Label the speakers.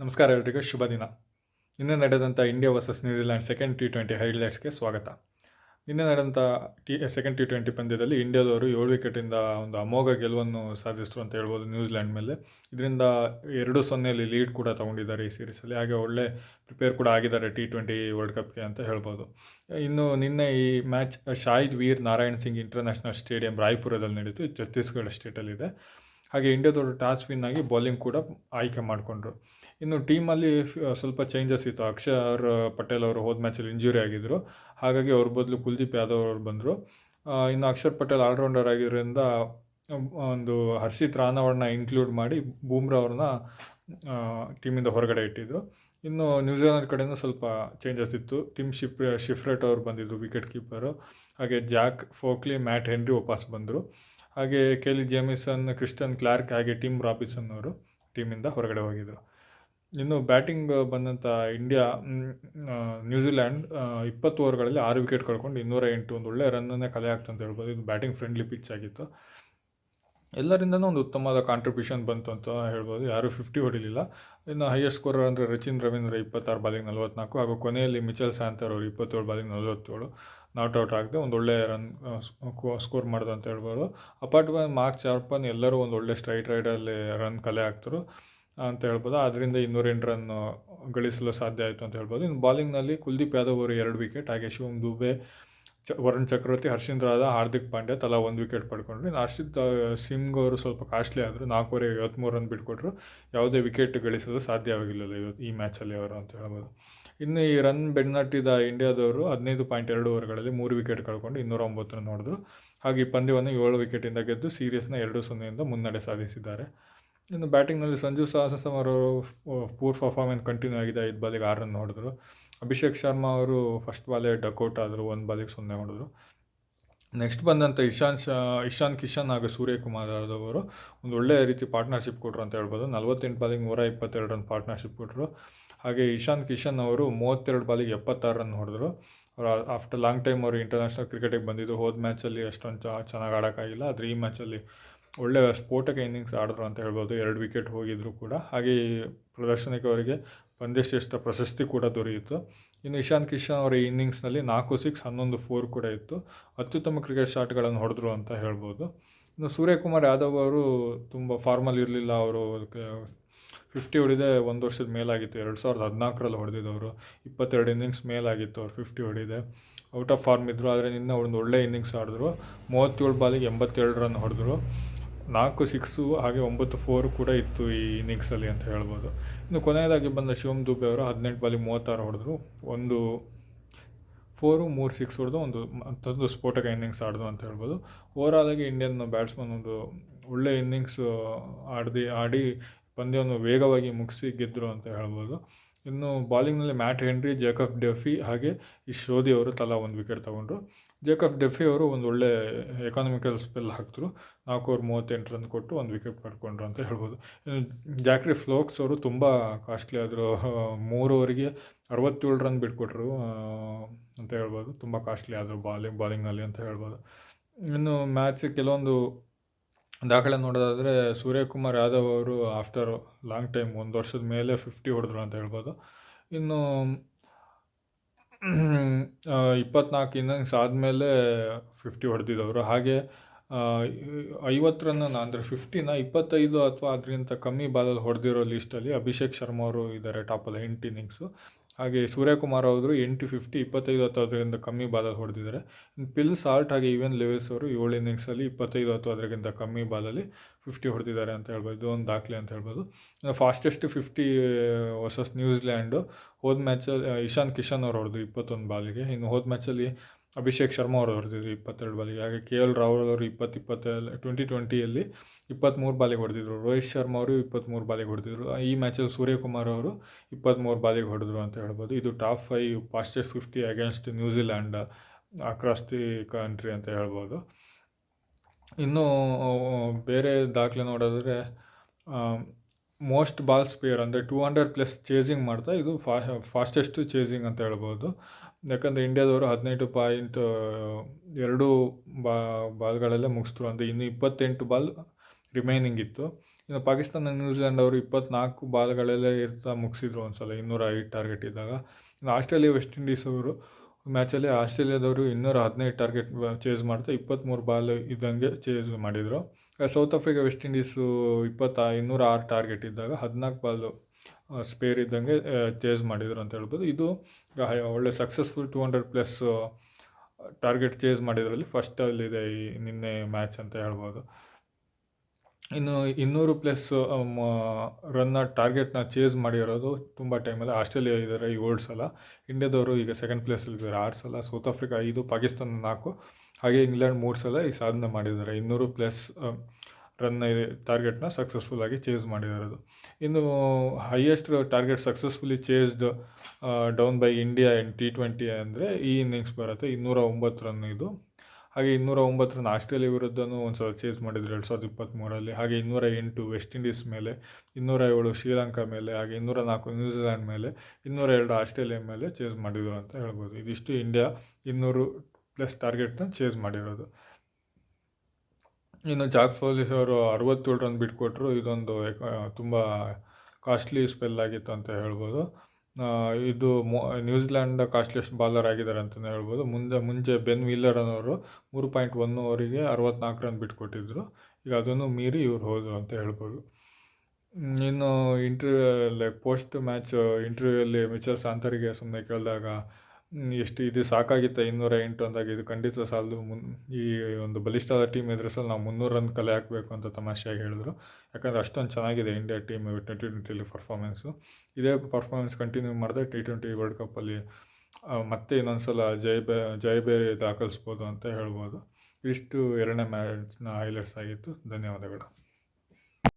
Speaker 1: ನಮಸ್ಕಾರ ಎಲ್ರಿಗೂ, ಶುಭ ದಿನ. ನಿನ್ನೆ ನಡೆದಂಥ India versus New Zealand second T twenty ಹೈಲೈಟ್ಸ್ಗೆ ಸ್ವಾಗತ. ನಿನ್ನೆ ನಡೆದಂಥ ಟಿ ಸೆಕೆಂಡ್ ಟಿ ಟ್ವೆಂಟಿ ಪಂದ್ಯದಲ್ಲಿ ಇಂಡಿಯಾದವರು ಏಳು ವಿಕೆಟಿಂದ ಒಂದು ಅಮೋಘ ಗೆಲುವನ್ನು ಸಾಧಿಸಿದ್ರು ಅಂತ ಹೇಳ್ಬೋದು ನ್ಯೂಜಿಲ್ಯಾಂಡ್ ಮೇಲೆ. ಇದರಿಂದ ಎರಡು ಸೊನ್ನೆಯಲ್ಲಿ ಲೀಡ್ ಕೂಡ ತೊಗೊಂಡಿದ್ದಾರೆ ಈ ಸೀರೀಸಲ್ಲಿ ಹಾಗೆ ಒಳ್ಳೆ ಪ್ರಿಪೇರ್ ಕೂಡ ಆಗಿದ್ದಾರೆ ಟಿ ಟ್ವೆಂಟಿ ವರ್ಲ್ಡ್ ಕಪ್ಗೆ ಅಂತ ಹೇಳ್ಬೋದು. ಇನ್ನು ನಿನ್ನೆ ಈ match Shahid Veer Narayan Singh international stadium ರಾಯ್ಪುರದಲ್ಲಿ ನಡೀತು ಛತ್ತೀಸ್ಗಢ ಸ್ಟೇಟಲ್ಲಿದೆ ಹಾಗೆ ಇಂಡಿಯಾದವರು ಟಾಸ್ ವಿನ್ ಆಗಿ ಬೌಲಿಂಗ್ ಕೂಡ ಆಯ್ಕೆ ಮಾಡಿಕೊಂಡ್ರು. ಇನ್ನು ಟೀಮಲ್ಲಿ ಸ್ವಲ್ಪ ಚೇಂಜಸ್ ಇತ್ತು. ಅಕ್ಷರ್, ಪಟೇಲ್ ಅವರು ಹೋದ ಮ್ಯಾಚಲ್ಲಿ ಇಂಜುರಿ ಆಗಿದ್ದರು ಹಾಗಾಗಿ ಅವ್ರ ಬದಲು ಕುಲ್ದೀಪ್ ಯಾದವ್ ಅವರು ಬಂದರು. ಇನ್ನು ಅಕ್ಷರ್ ಪಟೇಲ್ ಆಲ್ರೌಂಡರ್ ಆಗಿರೋದ್ರಿಂದ ಒಂದು ಹರ್ಷಿತ್ ರಾನ್ ಅವ್ರನ್ನ ಇನ್ಕ್ಲೂಡ್ ಮಾಡಿ ಬೂಮ್ರಾ ಅವ್ರನ್ನ ಟೀಮಿಂದ ಹೊರಗಡೆ ಇಟ್ಟಿದ್ರು. ಇನ್ನು ನ್ಯೂಜಿಲೆಂಡ್ ಕಡೆಯೂ ಸ್ವಲ್ಪ ಚೇಂಜಸ್ ಇತ್ತು. ಟಿಮ್ ಶಿಪ್ ಶಿಫ್ರೆಟ್ ಅವರು ಬಂದಿದ್ದರು ವಿಕೆಟ್ ಕೀಪರು ಹಾಗೆ ಜಾಕ್ ಫೋಕ್ಲಿ ಮ್ಯಾಟ್ ಹೆನ್ರಿ ವಾಪಸ್ ಬಂದರು. ಹಾಗೆ ಕೆಲಿ ಜೇಮಿಸನ್ ಕ್ರಿಸ್ಟನ್ ಕ್ಲಾರ್ಕ್ ಹಾಗೆ ಟಿಮ್ ರಾಬಿಸನ್ ಅವರು ಟೀಮಿಂದ ಹೊರಗಡೆ ಹೋಗಿದ್ದರು ಇನ್ನು ಬ್ಯಾಟಿಂಗ್ ಬಂದಂಥ ಇಂಡಿಯಾ ನ್ಯೂಜಿಲ್ಯಾಂಡ್ ಇಪ್ಪತ್ತು ಓವರ್ಗಳಲ್ಲಿ ಆರು ವಿಕೆಟ್ ಕಳ್ಕೊಂಡು ಇನ್ನೂರ ಎಂಟು ಒಂದು ಒಳ್ಳೆ ರನ್ನನ್ನೇ ಕಲೆ ಆಗ್ತು ಅಂತ ಹೇಳ್ಬೋದು. ಇದು ಬ್ಯಾಟಿಂಗ್ ಫ್ರೆಂಡ್ಲಿ ಪಿಚ್ ಆಗಿತ್ತು. ಎಲ್ಲರಿಂದನೂ ಒಂದು ಉತ್ತಮವಾದ ಕಾಂಟ್ರಿಬ್ಯೂಷನ್ ಬಂತು ಅಂತ ಹೇಳ್ಬೋದು. ಯಾರೂ ಫಿಫ್ಟಿ ಹೊಡಿಲಿಲ್ಲ. ಇನ್ನು ಹೈಯೆಸ್ಟ್ ಸ್ಕೋರರ್ ಅಂದರೆ ರಚಿನ್ ರವೀಂದ್ರ ಇಪ್ಪತ್ತಾರು ಬಾಲಿಗೆ ನಲವತ್ನಾಲ್ಕು ಹಾಗೂ ಕೊನೆಯಲ್ಲಿ ಮಿಚಲ್ ಸ್ಯಾಂತರ್ ಅವರು ಇಪ್ಪತ್ತೇಳು ಬಾಲಿಗೆ ನಲ್ವತ್ತೇಳು. ನಾಟ್ ಔಟ್ ಆಗದೆ ಒಂದು ಒಳ್ಳೆ ರನ್ ಸ್ಕೋರ್ ಮಾಡಿದೆ ಅಂತ ಹೇಳ್ಬೋದು. ಅಪಾರ್ಟ್ ಮಾರ್ಕ್ ಚಾರ್ಪನ್ ಎಲ್ಲರೂ ಒಂದು ಒಳ್ಳೆ ಸ್ಟ್ರೈಟ್ ರೈಡಲ್ಲಿ ರನ್ ಕಲೆ ಹಾಕ್ತರು ಅಂತ ಹೇಳ್ಬೋದು. ಅದರಿಂದ ಇನ್ನೂರೆಂಟು ರನ್ ಗಳಿಸಲು ಸಾಧ್ಯ ಆಯಿತು ಅಂತ ಹೇಳ್ಬೋದು. ಇನ್ನು ಬಾಲಿಂಗ್ನಲ್ಲಿ ಕುಲ್ದೀಪ್ ಯಾದವ್ ಅವರು ಎರಡು ವಿಕೆಟ್ ಹಾಗೆ ಶಿವಮ್ ದುಬೆ ಚ ವರುಣ್ ಚಕ್ರವರ್ತಿ ಹರ್ಷಿಂದ್ರ ಹಾರ್ದಿಕ್ ಪಾಂಡ್ಯ ತಲಾ ಒಂದು ವಿಕೆಟ್ ಪಡ್ಕೊಂಡ್ರು ಇನ್ನು ಹರ್ಷಿತ್ ಸಿಂಗ್ ಅವರು ಸ್ವಲ್ಪ ಕಾಸ್ಟ್ಲಿ ಆದರು ನಾಲ್ಕೂವರೆ ಐವತ್ತ್ಮೂರು ರನ್ ಬಿಟ್ಕೊಟ್ರು ಯಾವುದೇ ವಿಕೆಟ್ ಗಳಿಸಲು ಸಾಧ್ಯವಾಗಿಲ್ಲ ಇವತ್ತು ಈ ಮ್ಯಾಚಲ್ಲಿ ಅವರು ಅಂತ ಹೇಳ್ಬೋದು ಇನ್ನು ಈ ರನ್ ಬೆನ್ನಟ್ಟಿದ ಇಂಡಿಯಾದವರು ಹದಿನೈದು ಪಾಯಿಂಟ್ ಎರಡು ಓವರ್ಗಳಲ್ಲಿ ಮೂರು ವಿಕೆಟ್ ಕಳ್ಕೊಂಡು ಇನ್ನೂರ ಒಂಬತ್ತು ರನ್ ಹೊಡೆದ್ರು ಹಾಗೆ ಈ ಪಂದ್ಯವನ್ನು ಏಳು ವಿಕೆಟಿಂದ ಗೆದ್ದು ಸೀರಿಯಸ್ನ ಎರಡು ಸೊನ್ನೆಯಿಂದ ಮುನ್ನಡೆ ಸಾಧಿಸಿದ್ದಾರೆ ಇನ್ನು ಬ್ಯಾಟಿಂಗ್ನಲ್ಲಿ ಸಂಜು ಸಾಹಸಮ್ ಅವರು ಪೂರ್ ಪರ್ಫಾರ್ಮೆನ್ಸ್ ಕಂಟಿನ್ಯೂ ಆಗಿದೆ ಐದು ಬಾಲಿಗೆ ಆರು ರನ್ ಹೊಡೆದ್ರು ಅಭಿಷೇಕ್ ಶರ್ಮಾ ಅವರು ಫಸ್ಟ್ ಬಾಲೇ ಡಕೌಟ್ ಆದರು, ಒಂದು ಬಾಲಿಗೆ ಸೊನ್ನೆ ಹೊಡೆದ್ರು. ನೆಕ್ಸ್ಟ್ ಬಂದಂಥ ಇಶಾನ್ ಶಾ, ಇಶಾನ್ ಕಿಶನ್ ಹಾಗೂ ಸೂರ್ಯಕುಮಾರ್ ಯಾದವ್ ಒಂದು ಒಳ್ಳೆಯ ರೀತಿ ಪಾರ್ಟ್ನರ್ಶಿಪ್ ಕೊಟ್ಟರು ಅಂತ ಹೇಳ್ಬೋದು. ನಲವತ್ತೆಂಟು ಬಾಲಿಗೆ ನೂರ ಇಪ್ಪತ್ತೆರಡು ರನ್ ಪಾರ್ಟ್ನರ್ಶಿಪ್ ಕೊಟ್ಟರು ಹಾಗೆ ಇಶಾನ್ ಕಿಶನ್ ಅವರು ಮೂವತ್ತೆರಡು ಬಾಲಿಗೆ ಎಪ್ಪತ್ತಾರು ರನ್ ಹೊಡೆದ್ರು. ಅವರು ಆಫ್ಟರ್ ಲಾಂಗ್ ಟೈಮ್ ಅವರು ಇಂಟರ್ನ್ಯಾಷನಲ್ ಕ್ರಿಕೆಟಿಗೆ ಬಂದಿದ್ದು, ಹೋದ ಮ್ಯಾಚಲ್ಲಿ ಅಷ್ಟೊಂದು ಚೆನ್ನಾಗಿ ಆಡೋಕ್ಕಾಗಿಲ್ಲ ಆದರೆ ಈ ಮ್ಯಾಚಲ್ಲಿ ಒಳ್ಳೆಯ ಸ್ಫೋಟಕ ಇನ್ನಿಂಗ್ಸ್ ಆಡಿದ್ರು ಅಂತ ಹೇಳ್ಬೋದು. ಎರಡು ವಿಕೆಟ್ ಹೋಗಿದ್ರು ಕೂಡ. ಹಾಗೆ ಪ್ರದರ್ಶನಕ್ಕೆ ಅವರಿಗೆ ಪಂದ್ಯಶ್ರೇಷ್ಠ ಪ್ರಶಸ್ತಿ ಕೂಡ ದೊರೆಯಿತು. ಇನ್ನು ಇಶಾನ್ ಕಿಶನ್ ಅವರ ಇನ್ನಿಂಗ್ಸ್ನಲ್ಲಿ ನಾಲ್ಕು ಸಿಕ್ಸ್, ಹನ್ನೊಂದು ಫೋರ್ ಕೂಡ ಇತ್ತು. ಅತ್ಯುತ್ತಮ ಕ್ರಿಕೆಟ್ ಶಾಟ್ಗಳನ್ನು ಹೊಡೆದ್ರು ಅಂತ ಹೇಳ್ಬೋದು. ಇನ್ನು ಸೂರ್ಯಕುಮಾರ್ ಯಾದವ್ ಅವರು ತುಂಬ ಫಾರ್ಮಲ್ ಇರಲಿಲ್ಲ. ಅವರು ಫಿಫ್ಟಿ ಹೊಡಿದೆ ಒಂದು ವರ್ಷದ ಮೇಲಾಗಿತ್ತು. ಎರಡು ಸಾವಿರದ ಹದಿನಾಲ್ಕರಲ್ಲಿ ಹೊಡೆದಿದ್ದವರು. ಇಪ್ಪತ್ತೆರಡು ಇನ್ನಿಂಗ್ಸ್ ಮೇಲಾಗಿತ್ತು ಅವ್ರು ಫಿಫ್ಟಿ ಹೊಡಿದೆ. ಔಟ್ ಆಫ್ ಫಾರ್ಮ್ ಇದ್ದರು ಆದರೆ ನಿನ್ನೆ ಒಂದು ಒಳ್ಳೆ ಇನ್ನಿಂಗ್ಸ್ ಆಡಿದ್ರು. ಮೂವತ್ತೇಳು ಬಾಲಿಗೆ ಎಂಬತ್ತೆರಡು ರನ್ ಹೊಡೆದ್ರು. ನಾಲ್ಕು, ಸಿಕ್ಸು, ಹಾಗೆ ಒಂಬತ್ತು, ಫೋರ್ ಕೂಡ ಇತ್ತು ಈ ಇನ್ನಿಂಗ್ಸಲ್ಲಿ ಅಂತ ಹೇಳ್ಬೋದು. ಇನ್ನು ಕೊನೆಯದಾಗಿ ಬಂದ ಶಿವಮ್ ದುಬೆ ಅವರು ಹದಿನೆಂಟು ಬಾಲಿ ಮೂವತ್ತಾರು ಹೊಡೆದ್ರು. ಒಂದು ಫೋರು, ಮೂರು, ಸಿಕ್ಸ್ ಹೊಡೆದು ಒಂದು ಮತ್ತೊಂದು ಸ್ಫೋಟಕ ಇನ್ನಿಂಗ್ಸ್ ಆಡಿದ್ರು ಅಂತ ಹೇಳ್ಬೋದು. ಆಗಿ ಇಂಡಿಯನ್ ಬ್ಯಾಟ್ಸ್ಮನ್ ಒಂದು ಒಳ್ಳೆ ಇನ್ನಿಂಗ್ಸ್, ಆಡ್ದು, ಆಡಿ ಪಂದ್ಯವನ್ನು ವೇಗವಾಗಿ ಮುಗಿಸಿ ಗೆದ್ದರು ಅಂತ ಹೇಳ್ಬೋದು. ಇನ್ನು ಬಾಲಿಂಗ್ನಲ್ಲಿ ಮ್ಯಾಟ್ ಹೆನ್ರಿ, ಜೇಕಬ್ ಡೆಫಿ ಹಾಗೆ ಈ ಶೋಧಿ ಅವರು ತಲಾ ಒಂದು ವಿಕೆಟ್ ತಗೊಂಡ್ರು. ಜೇಕಬ್ ಡೆಫಿ ಅವರು ಒಂದು ಒಳ್ಳೆ ಎಕಾನಮಿಕಲ್ ಸ್ಪೆಲ್ ಹಾಕಿದ್ರು. ನಾಲ್ಕು ಓವರ್ ಮೂವತ್ತೆಂಟು ರನ್ ಕೊಟ್ಟು ಒಂದು ವಿಕೆಟ್ ಪಡ್ಕೊಂಡ್ರು ಅಂತ ಹೇಳ್ಬೋದು. ಇನ್ನು ಜಾಕ್ರಿ ಫ್ಲೋಕ್ಸ್ ಅವರು ತುಂಬ ಕಾಸ್ಟ್ಲಿ ಆದರು ಮೂರು ಓವರಿಗೆ ಅರವತ್ತೇಳು ರನ್ ಬಿಟ್ಕೊಟ್ರು ಅಂತ ಹೇಳ್ಬೋದು. ತುಂಬ ಕಾಸ್ಟ್ಲಿ ಆದರು ಬಾಲಿಂಗ್ ಬಾಲಿಂಗ್ನಲ್ಲಿ ಅಂತ ಹೇಳ್ಬೋದು. ಇನ್ನು ಮ್ಯಾಚ್ ಕೆಲವೊಂದು ದಾಖಲೆ ನೋಡೋದಾದರೆ ಸೂರ್ಯಕುಮಾರ್ ಯಾದವ್ ಅವರು ಆಫ್ಟರ್ ಲಾಂಗ್ ಟೈಮ್ ಒಂದು ವರ್ಷದ ಮೇಲೆ ಫಿಫ್ಟಿ ಹೊಡೆದ್ರು ಅಂತ ಹೇಳ್ಬೋದು. ಇನ್ನು ಇಪ್ಪತ್ನಾಲ್ಕು ಇನ್ನಿಂಗ್ಸ್ ಆದಮೇಲೆ ಫಿಫ್ಟಿ ಹೊಡೆದಿದ್ದವರು ಹಾಗೆ ಐವತ್ತು ರನ್ನ ಅಂದರೆ ಫಿಫ್ಟಿನ ಇಪ್ಪತ್ತೈದು ಅಥವಾ ಅದಕ್ಕಿಂತ ಕಮ್ಮಿ ಬಾಲಲ್ಲಿ ಹೊಡೆದಿರೋ ಲೀಸ್ಟಲ್ಲಿ ಅಭಿಷೇಕ್ ಶರ್ಮಾ ಅವರು ಇದ್ದಾರೆ ಟಾಪಲ್ಲಿ ಎಂಟು ಇನ್ನಿಂಗ್ಸು ಹಾಗೆ ಸೂರ್ಯಕುಮಾರ್ ಅವರು ಎಂಟು ಫಿಫ್ಟಿ ಇಪ್ಪತ್ತೈದು ಹತ್ತು ಅದರಿಂದ ಕಮ್ಮಿ ಬಾಲಲ್ಲಿ ಹೊಡೆದಿದ್ದಾರೆ ಪಿಲ್ ಸಾಲ್ಟ್ ಹಾಗೆ ಈವನ್ ಲೆವೆಸ್ ಅವರು ಏಳು ಇನ್ನಿಂಗ್ಸಲ್ಲಿ ಇಪ್ಪತ್ತೈದು ಹತ್ತು ಅದರಿಗಿಂತ ಕಮ್ಮಿ ಬಾಲಲ್ಲಿ ಫಿಫ್ಟಿ ಹೊಡೆದಿದ್ದಾರೆ ಅಂತ ಹೇಳ್ಬೋದು. ಇದು ಒಂದು ದಾಖಲೆ ಅಂತ ಹೇಳ್ಬೋದು. ಫಾಸ್ಟೆಸ್ಟ್ ಫಿಫ್ಟಿ ವರ್ಸಸ್ ನ್ಯೂಜಿಲ್ಯಾಂಡು ಹೋದ ಮ್ಯಾಚಲ್ಲಿ ಇಶಾನ್ ಕಿಶನ್ ಅವರು ಹೊಡೆದು ಇಪ್ಪತ್ತೊಂದು ಬಾಲಿಗೆ. ಇನ್ನು ಹೋದ ಮ್ಯಾಚಲ್ಲಿ ಅಭಿಷೇಕ್ ಶರ್ಮಾ ಅವರು ಹೊಡೆದಿದ್ರು ಇಪ್ಪತ್ತೆರಡು ಬಾಲಿಗೆ. ಹಾಗೆ ಕೆ ಎಲ್ ರಾಹುಲ್ ಅವರು ಇಪ್ಪತ್ತು ಇಪ್ಪತ್ತೆಲ್ಲ ಟ್ವೆಂಟಿ ಟ್ವೆಂಟಿಯಲ್ಲಿ ಇಪ್ಪತ್ತ್ಮೂರು ಬಾಲಿಗೆ ಹೊಡೆದಿದ್ರು. ರೋಹಿತ್ ಶರ್ಮಾ ಅವರು ಇಪ್ಪತ್ತ್ಮೂರು ಬಾಲಿಗೆ ಹೊಡೆದಿದ್ರು. ಈ ಮ್ಯಾಚಲ್ಲಿ ಸೂರ್ಯಕುಮಾರ್ ಅವರು ಇಪ್ಪತ್ತ್ಮೂರು ಬಾಲಿಗೆ ಹೊಡೆದ್ರು ಅಂತ ಹೇಳ್ಬೋದು. ಇದು top five fastest fifty against New Zealand across the country ಅಂತ ಹೇಳ್ಬೋದು. ಇನ್ನು ಬೇರೆ ದಾಖಲೆ ನೋಡಿದ್ರೆ ಮೋಸ್ಟ್ ಬಾಲ್ ಸ್ಪೇರ್ ಅಂದರೆ ಟೂ ಹಂಡ್ರೆಡ್ ಪ್ಲಸ್ ಚೇಸಿಂಗ್ ಮಾಡ್ತಾ ಇದು ಫಾ, ಫಾಸ್ಟೆಸ್ಟ್ ಚೇಸಿಂಗ್ ಅಂತ ಹೇಳ್ಬೋದು. ಯಾಕಂದರೆ ಇಂಡಿಯಾದವರು ಹದಿನೆಂಟು ಪಾಯಿಂಟ್ ಎರಡು ಬಾ, ಬಾಲ್ಗಳಲ್ಲೇ ಮುಗಿಸ್ತರು ಅಂದರೆ ಇನ್ನು ಇಪ್ಪತ್ತೆಂಟು ಬಾಲ್ ರಿಮೈನಿಂಗ್ ಇತ್ತು. ಇನ್ನು ಪಾಕಿಸ್ತಾನ ನ್ಯೂಜಿಲೆಂಡ್ ಅವರು ಇಪ್ಪತ್ನಾಲ್ಕು ಬಾಲ್ಗಳಲ್ಲೇ ಇರ್ತಾ ಮುಗಿಸಿದ್ರು ಒಂದು ಇನ್ನೂರ ಐದು ಟಾರ್ಗೆಟ್ ಇದ್ದಾಗ. ಇನ್ನು ಆಸ್ಟ್ರೇಲಿಯಾ ವೆಸ್ಟ್ ಇಂಡೀಸ್ ಅವರು ಮ್ಯಾಚಲ್ಲಿ ಆಸ್ಟ್ರೇಲಿಯಾದವರು ಇನ್ನೂರ ಹದಿನೈದು ಟಾರ್ಗೆಟ್ ಚೇಸ್ ಮಾಡ್ತಾ ಇಪ್ಪತ್ತ್ಮೂರು ಬಾಲ್ ಇದ್ದಂಗೆ ಚೇಸ್ ಮಾಡಿದರು. ಸೌತ್ ಆಫ್ರಿಕಾ ವೆಸ್ಟ್ ಇಂಡೀಸು ಇಪ್ಪತ್ತ ಇನ್ನೂರ ಆರು ಟಾರ್ಗೆಟ್ ಇದ್ದಾಗ ಹದಿನಾಲ್ಕು ಬಾಲು ಸ್ಪೇರ್ ಇದ್ದಂಗೆ ಚೇಸ್ ಮಾಡಿದರು ಅಂತ ಹೇಳ್ಬೋದು. ಇದು ಒಳ್ಳೆ successful two hundred plus target chase ಮಾಡಿದ್ರಲ್ಲಿ ಫಸ್ಟಲ್ಲಿದೆ ಈ ನಿನ್ನೆ ಮ್ಯಾಚ್ ಅಂತ ಹೇಳ್ಬೋದು. ಇನ್ನು ಇನ್ನೂರು ಪ್ಲಸ್ ರನ್ನ ಟಾರ್ಗೆಟ್ನ ಚೇಸ್ ಮಾಡಿರೋದು ತುಂಬ ಟೈಮಲ್ಲಿ ಆಸ್ಟ್ರೇಲಿಯಾ ಇದ್ದಾರೆ ಏಳು ಸಲ. ಇಂಡಿಯಾದವರು ಈಗ ಸೆಕೆಂಡ್ ಪ್ಲೇಸಲ್ಲಿದ್ದಾರೆ ಆರು ಸಲ. ಸೌತ್ ಆಫ್ರಿಕಾ ಐದು ಪಾಕಿಸ್ತಾನ ನಾಲ್ಕು. ಹಾಗೆ ಇಂಗ್ಲೆಂಡ್ ಮೂರು ಸಲ ಈ ಸಾಧನೆ ಮಾಡಿದ್ದಾರೆ. ಇನ್ನೂರು ಪ್ಲಸ್ ರನ್ ಟಾರ್ಗೆಟ್ನ ಸಕ್ಸಸ್ಫುಲ್ಲಾಗಿ ಚೇಸ್ ಮಾಡಿದ್ದಾರೆ ಅದು. ಇನ್ನು highest target successfully chased down by India in T twenty ಅಂದರೆ ಈ ಇನ್ನಿಂಗ್ಸ್ ಬರುತ್ತೆ. ಇನ್ನೂರ ಒಂಬತ್ತು ರನ್ ಇದು. ಹಾಗೆ ಇನ್ನೂರ ಒಂಬತ್ತು ರನ್ ಆಸ್ಟ್ರೇಲಿಯಾ ವಿರುದ್ಧನೂ ಒಂದು ಸಲ ಚೇಸ್ ಮಾಡಿದ್ರು ಎರಡು ಸಾವಿರದ ಇಪ್ಪತ್ತ್ಮೂರಲ್ಲಿ ಹಾಗೆ ಇನ್ನೂರ ಎಂಟು ವೆಸ್ಟ್ ಇಂಡೀಸ್ ಮೇಲೆ, ಇನ್ನೂರ ಏಳು ಶ್ರೀಲಂಕಾ ಮೇಲೆ, ಹಾಗೆ ಇನ್ನೂರ ನಾಲ್ಕು ನ್ಯೂಜಿಲ್ಯಾಂಡ್ ಮೇಲೆ, ಇನ್ನೂರ ಎರಡು ಆಸ್ಟ್ರೇಲಿಯಾ ಮೇಲೆ ಚೇಸ್ ಮಾಡಿದರು ಅಂತ ಹೇಳ್ಬೋದು. ಇದಿಷ್ಟು ಇಂಡಿಯಾ ಇನ್ನೂರು ಪ್ಲಸ್ ಟಾರ್ಗೆಟ್ನ ಚೇಸ್ ಮಾಡಿರೋದು. ಇನ್ನು ಜಾಕ್ ಫೋಲಿಸ್ ಅವರು ಅರವತ್ತೇಳು ರನ್ ಬಿಟ್ಕೊಟ್ರು. ಇದೊಂದು ತುಂಬ ಕಾಸ್ಟ್ಲಿ ಸ್ಪೆಲ್ ಆಗಿತ್ತು ಅಂತ ಹೇಳ್ಬೋದು. ಇದು ನ್ಯೂಜಿಲ್ಯಾಂಡ್ ಕಾಸ್ಟ್ಲಿಯಸ್ಟ್ ಬಾಲರ್ ಆಗಿದ್ದಾರೆ ಅಂತಲೇ ಹೇಳ್ಬೋದು. ಮುಂದೆ, ಮುಂಚೆ ಬೆನ್ ವೀಲರ್ ಅನ್ನೋರು ಮೂರು ಪಾಯಿಂಟ್ ಒನ್ ಓವರಿಗೆ ಅರವತ್ನಾಲ್ಕು ರನ್ ಬಿಟ್ಕೊಟ್ಟಿದ್ರು. ಈಗ ಅದನ್ನು ಮೀರಿ ಇವ್ರು ಹೋದರು ಅಂತ ಹೇಳ್ಬೋದು. ಇನ್ನು ಇಂಟರ್ವ್ಯೂ ಲೈಕ್ ಪೋಸ್ಟ್ ಮ್ಯಾಚ್ ಇಂಟರ್ವ್ಯೂಯಲ್ಲಿ ಮಿಚಲ್ ಸಾಂತರಿಗೆ ಸುಮ್ಮನೆ ಕೇಳಿದಾಗ ಎಷ್ಟು ಇದು ಸಾಕಾಗಿತ್ತು, ಇನ್ನೂರ ಎಂಟು ಅಂದಾಗ ಇದು ಖಂಡಿತ ಸಾಲದು ಮುನ್, ಈ ಒಂದು ಬಲಿಷ್ಠದ ಟೀಮ್ ಎದುರಿಸಲು ನಾವು ಮುನ್ನೂರು ರನ್ ಕಲೆ ಹಾಕಬೇಕು ಅಂತ ತಮಾಷೆಯಾಗಿ ಹೇಳಿದ್ರು. ಯಾಕಂದರೆ ಅಷ್ಟೊಂದು ಚೆನ್ನಾಗಿದೆ ಇಂಡಿಯಾ ಟೀಮ್ ಟ್ವೆಂಟಿ ಟ್ವೆಂಟಿಲಿ ಪರ್ಫಾರ್ಮೆನ್ಸು ಇದೇ ಪರ್ಫಾರ್ಮೆನ್ಸ್ ಕಂಟಿನ್ಯೂ ಮಾಡಿದ್ರೆ ಟಿ ಟ್ವೆಂಟಿ ವರ್ಲ್ಡ್ ಕಪ್ಪಲ್ಲಿ ಮತ್ತೆ ಇನ್ನೊಂದು ಸಲ ಜಯ ಬೇ, ಜಯ ಬೇರೆ ದಾಖಲಿಸ್ಬೋದು ಅಂತ ಹೇಳ್ಬೋದು. ಇಷ್ಟು ಎರಡನೇ ಮ್ಯಾಚ್ನ ಹೈಲೈಟ್ಸ್ ಆಗಿತ್ತು. ಧನ್ಯವಾದಗಳು.